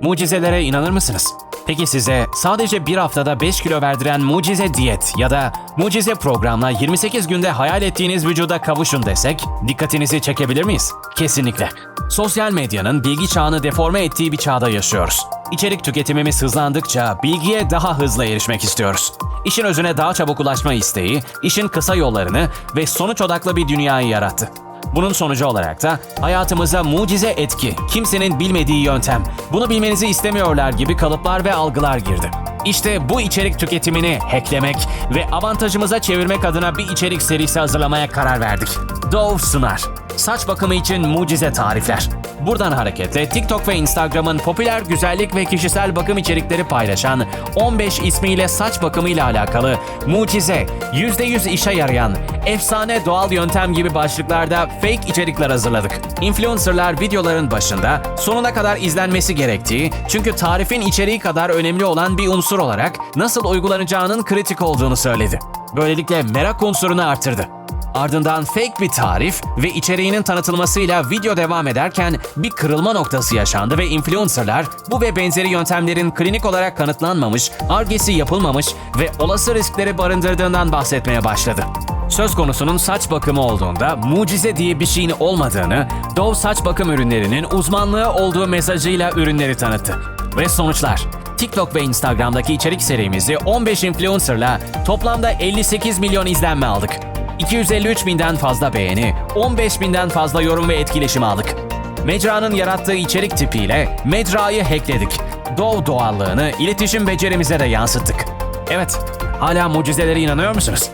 Mucizelere inanır mısınız? Peki size sadece bir haftada 5 kilo verdiren mucize diyet ya da mucize programla 28 günde hayal ettiğiniz vücuda kavuşun desek dikkatinizi çekebilir miyiz? Kesinlikle. Sosyal medyanın bilgi çağını deforme ettiği bir çağda yaşıyoruz. İçerik tüketimimiz hızlandıkça bilgiye daha hızlı erişmek istiyoruz. İşin özüne daha çabuk ulaşma isteği, işin kısa yollarını ve sonuç odaklı bir dünyayı yarattı. Bunun sonucu olarak da hayatımıza mucize etki, kimsenin bilmediği yöntem, bunu bilmenizi istemiyorlar gibi kalıplar ve algılar girdi. İşte bu içerik tüketimini hacklemek ve avantajımıza çevirmek adına bir içerik serisi hazırlamaya karar verdik. Dove sunar. Saç bakımı için mucize tarifler. Buradan hareketle TikTok ve Instagram'ın popüler güzellik ve kişisel bakım içerikleri paylaşan 15 ismiyle saç bakımı ile alakalı mucize, %100 işe yarayan, efsane doğal yöntem gibi başlıklarda fake içerikler hazırladık. Influencerlar videoların başında sonuna kadar izlenmesi gerektiği çünkü tarifin içeriği kadar önemli olan bir unsur olarak nasıl uygulanacağının kritik olduğunu söyledi. Böylelikle merak unsurunu artırdı. Ardından fake bir tarif ve içeriğinin tanıtılmasıyla video devam ederken bir kırılma noktası yaşandı ve influencerlar bu ve benzeri yöntemlerin klinik olarak kanıtlanmamış, argesi yapılmamış ve olası riskleri barındırdığından bahsetmeye başladı. Söz konusunun saç bakımı olduğunda mucize diye bir şeyin olmadığını, Dove saç bakım ürünlerinin uzmanlığı olduğu mesajıyla ürünleri tanıttı. Ve sonuçlar. TikTok ve Instagram'daki içerik serimizi 15 influencerla toplamda 58 milyon izlenme aldık. 253 binden fazla beğeni, 15 binden fazla yorum ve etkileşim aldık. Mecranın yarattığı içerik tipiyle mecrayı hackledik. Dove doğallığını iletişim becerimize de yansıttık. Evet, hala mucizelere inanıyor musunuz?